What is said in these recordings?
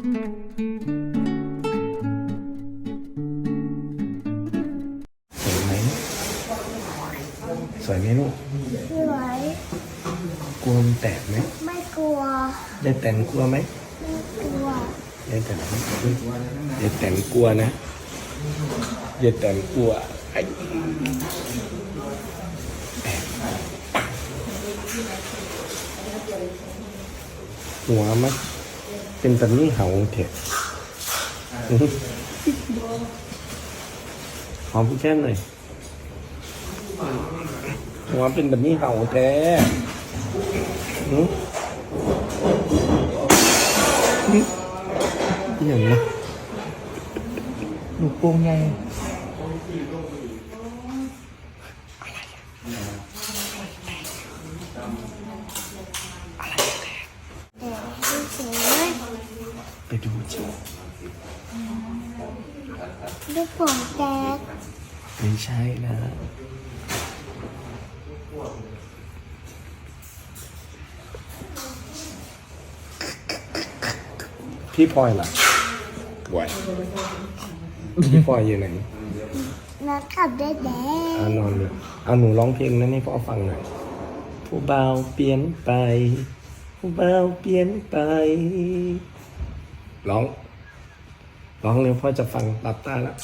สวยไหมสวยไหมลูกพี่ไว้กลัวมันแตกไหมไม่กลัวยายแตนกลัวไหมไม่กลัวยายแตนยายแตนกลัวนะยายแตนกลัวไอ้แตกหัวมัน เป็นแบบนี้เหาเถอะหอมพี่แค่หน่อยหัวเป็นแบบนี้เห่าแท้อื้ออย่างนี้หนูโป่งใหญ่ แต่ไม่สวย ไปดูจิลูกโป่งแตกไม่ใช่นะ พี่พลอยล่ะไหวพี่พลอยอยู่ไหนนักขับได้แดอางนอนเลยเอาหนูร้องเพลงนั้นให้พ่อฟังหน่อยผู้เบาวเปลี่ยนไป ผู้เบาวเปลี่ยนไป ร้อง ร้องเร็วพ่อจะฟังหลับตาแล้ว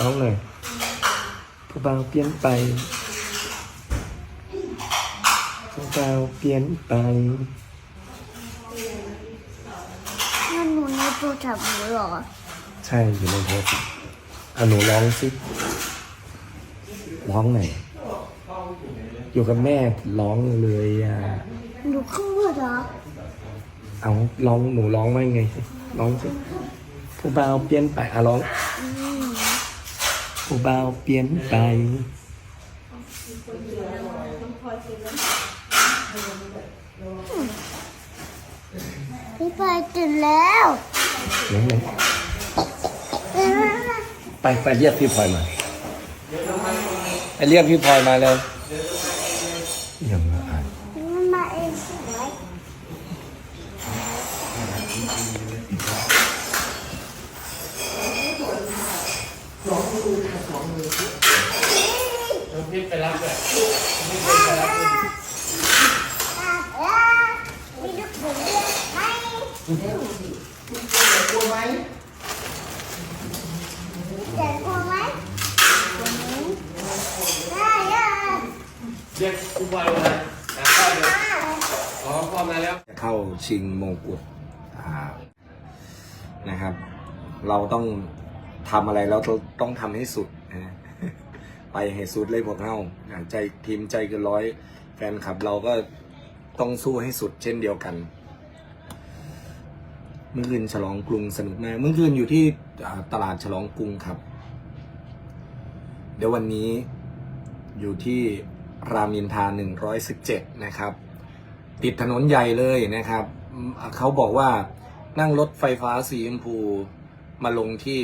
ร้องเลยผู้เบาวเปลี่ยนไปผู้เบาวเปลี่ยนไปนั่นหนูในโทรศัพท์หนูเหรอใช่อยู่ในโทรศัพท์อะหนูร้องสิร้องหน่อยอยู่กับแม่ร้องเลยอะ หนูขึ้นบนเหรอ เอาร้องหนูร้องว่าไงร้องสิผู้บ่าวเปลี่ยนไปอะร้องอืมผู้บ่าวเปลี่ยนไปพี่ไปตื่นแล้วเดี๋ยวนะไปไปเรียกพี่พลอยมาไปเรียกพี่พลอยมาเร็วยังไงอะ มันมาเองสวย พี่ไปรับเลยไมีลูกโป่งด้วยไหมกลัวไหมแต่กลัวไหมได้ยังเรียกคุณบอยมาหาพ่อเดี๋ยวอ๋อพ่อมาแล้ว เข้าชิงมงกุฎนะครับ เราต้องทำอะไรเราต้องทำให้สุดนะ ไปให้สุดเลยพวกเราใจทีมใจเกินร้อย แฟนคลับเราก็ต้องสู้ให้สุดเช่นเดียวกัน เมื่อคืนฉลองกรุงสนุกมากเมื่อคืนอยู่ที่ตลาดฉลองกรุงครับ เดี๋ยววันนี้อยู่ที่รามินทรา117 นะครับ ติดถนนใหญ่เลยนะครับ เขาบอกว่านั่งรถไฟฟ้าสีชมพูมาลงที่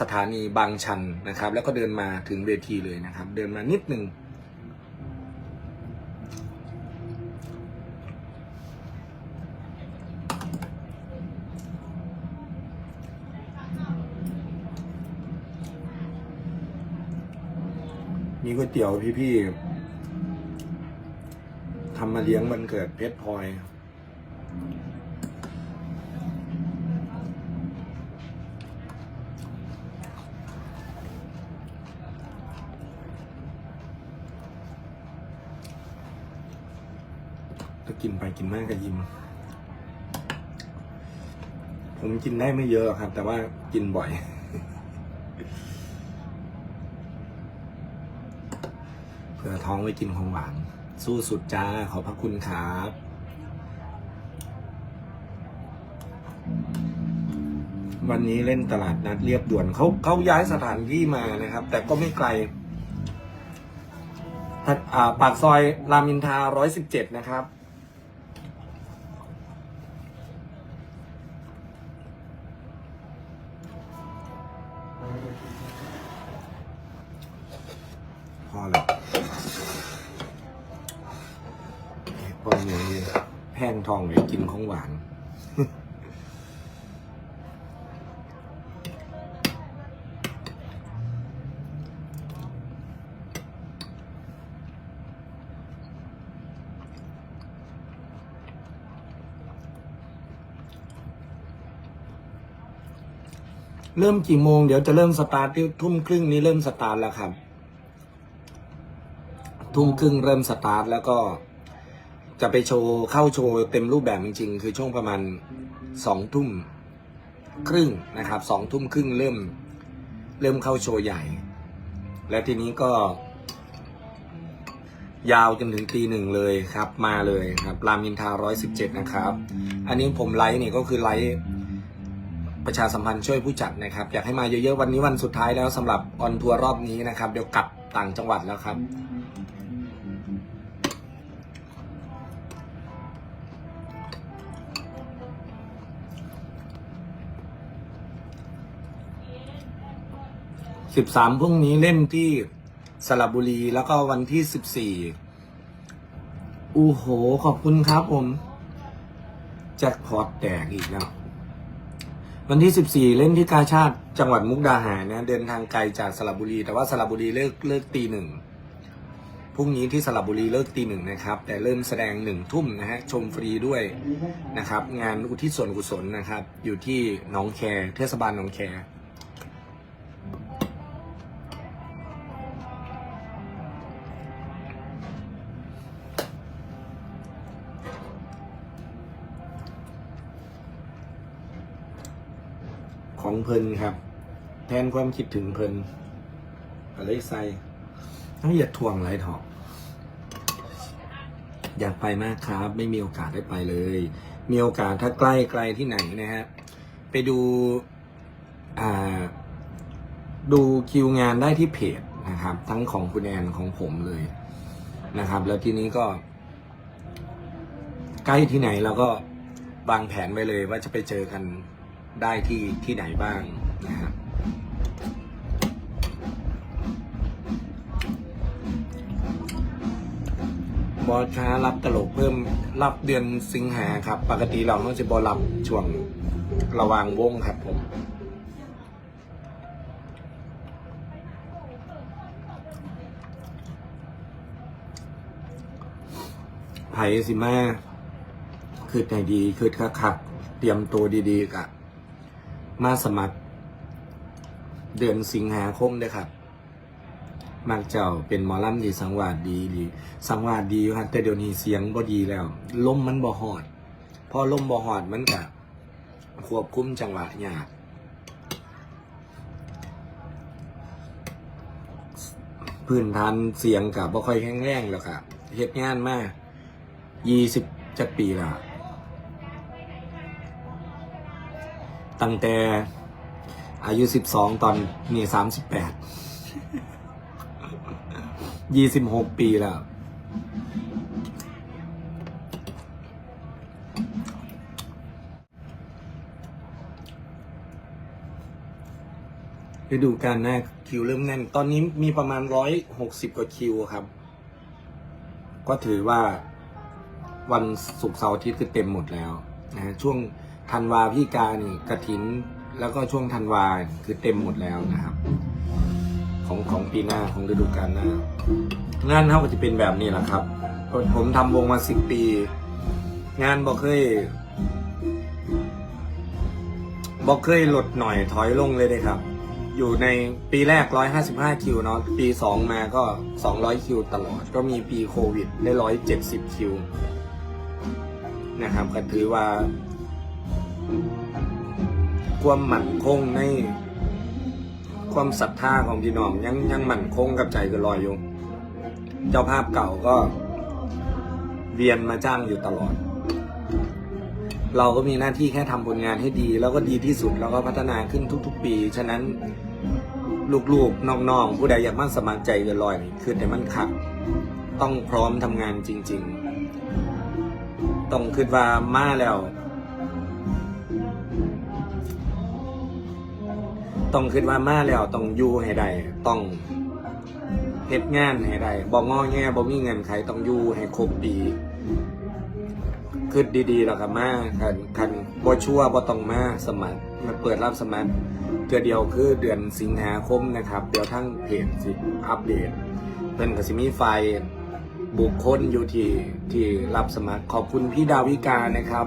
สถานีบางชันนะครับ แล้วก็เดินมาถึงเวทีเลยนะครับ เดินมานิดหนึ่งมีก๋วยเตี๋ยวพี่ๆทำมาเลี้ยงวันเกิดเพชรพลอย กินไปกินมากก็ยิ้ม ผมกินได้ไม่เยอะครับ แต่ว่ากินบ่อยเพื่อท้องไว้กินของหวาน สู้สุดจ้า ขอบพระคุณครับวันนี้เล่นตลาดนัดเรียบด่วนเขาเขาย้ายสถานที่มานะครับ แต่ก็ไม่ไกลถัดอ่าปากซอยรามอินทราร้อยสิบเจ็ดนะครับ คนนี้แพงทองไหนกินของหวาน เริ่มกี่โมงเดี๋ยวจะเริ่มสตาร์ทที่ทุ่มครึ่งนี้เริ่มสตาร์ทแล้วครับ ทุ่มครึ่งเริ่มสตาร์ทแล้วก็ จะไปโชว์เข้าโชว์เต็มรูปแบบจริงๆ คือช่วงประมาณสองทุ่มครึ่งนะครับสองทุ่มครึ่งเริ่ม เริ่มเข้าโชว์ใหญ่ และทีนี้ก็ ยาวจนถึงตีหนึ่งเลยครับ มาเลยครับรามอินทาร้อยสิบเจ็ดนะครับ อันนี้ผมไลฟ์เนี่ยก็คือไลฟ์ประชาสัมพันธ์ช่วยผู้จัดนะครับ อยากให้มาเยอะๆวันนี้วันสุดท้ายแล้วสำหรับออนทัวร์รอบนี้นะครับ เดี๋ยวกลับต่างจังหวัดแล้วครับ สิบสามพรุ่งนี้เล่นที่สระบุรี แล้วก็วันที่สิบสี่อู้โห ขอบคุณครับผมแจ็คพอตแตกอีกแล้ว วันที่สิบสี่เล่นที่กาชาติจังหวัดมุกดาหารนะเดินทางไกลจากสระบุรี แต่ว่าสระบุรีเลิกเลิกตีหนึ่งพรุ่งนี้ที่สระบุรีเลิกตีหนึ่งนะครับ แต่เริ่มแสดงหนึ่งทุ่มนะฮะชมฟรีด้วยนะครับ งานอุทิศส่วนกุศลนะครับ อยู่ที่หนองแคเทศบาลหนองแค เพลินครับ แทนความคิดถึงเพลินอะไรใส่ต้องอย่าทวงไรถอกอยากไปมากครับ ไม่มีโอกาสได้ไปเลย มีโอกาสถ้าใกล้ไกลที่ไหนนะฮะไปดูอ่าดูคิวงานได้ที่เพจนะครับ ทั้งของคุณแอนของผมเลยนะครับ แล้วทีนี้ก็ ใกล้ที่ไหนเราก็วางแผนไว้เลยว่าจะไปเจอกัน ได้ที่ที่ไหนบ้างนะครับบอสค้ารับตลกเพิ่มรับเดือนสิงหาครับ ปกติเราต้องจะบอรับช่วงระวางวงครับผมไผ่สิมาคือไหนดีคือคักคักเตรียมตัวดีๆกะ มาสมัคร เดือนสิงหาคมเด้อครับมักเจ้าเป็นหมอลำที่สังวาดดีดี สังวาดดีครับแต่เดี๋ยวนี้เสียงบ่ดีแล้วลมมันบ่หอดพอลมบ่หอดมันกะควบคุมจังหวะยากพื้นฐานเสียงกับบ่ค่อยแข็งแรงแล้วครับเฮ็ดงานมายี่สิบจักปีแล้ว ตั้งแต่อายุสิบสองตอนนี่สามสิบแปดยี่สิบหกปีแล้ว ฤดูกาลหน้าคิวเริ่มแน่น ตอนนี้มีประมาณร้อยหกสิบกว่าคิวครับ ก็ถือว่าวันศุกร์เสาร์อาทิตย์คือเต็มหมดแล้วนะฮะช่วง ธันวาพี่กานี่กระถินแล้วก็ช่วงธันวาคือเต็มหมดแล้วนะครับ ของของปีหน้าของฤดูกาลหน้างานเขาก็จะเป็นแบบนี้แหละครับ ผมทำวงมาสิบปี งานบอกเคยบอกเคยลดหน่อยถอยลงเลยเลยครับ อยู่ในปีแรก155คิวเนาะปี2มาก็200คิวตลอด ก็มีปีโควิดได้170คิวนะครับก็ถือว่า ความหมั่นคงใน ความศรัทธาของพี่น้องยังยังหมั่นคงกับใจกันลอยอยู่เจ้าภาพเก่าก็ เวียนมาจ้างอยู่ตลอด เราก็มีหน้าที่แค่ทำผลงานให้ดี แล้วก็ดีที่สุดแล้วก็พัฒนาขึ้นทุก ๆ ปี ฉะนั้นลูกๆน้องๆผู้ใดอยากมาสมัครใจเกันลอยนี่คือแต่มันขัดต้องพร้อมทำงานจริง ๆ ต้องคิดว่ามาแล้ว ต้องคิดว่ามาแล้วต้องอยู่ให้ได้ต้องเฮ็ดงานให้ได้บ่งอแงบ่มีเงินไขต้องอยู่ให้ครบปีคิดดีๆแล้วก็มาคันคันบ่ชั่วบ่ต้องมาสมัครมาเปิดรับสมัครเทื่อเดียวคือเดือนสิงหาคมนะครับ เดี๋ยวทั้งเพจสิอัปเดตเพิ่นก็สิมีไฟล์บุคคลอยู่ที่ที่รับสมัครขอบคุณพี่ดาวิกานะครับ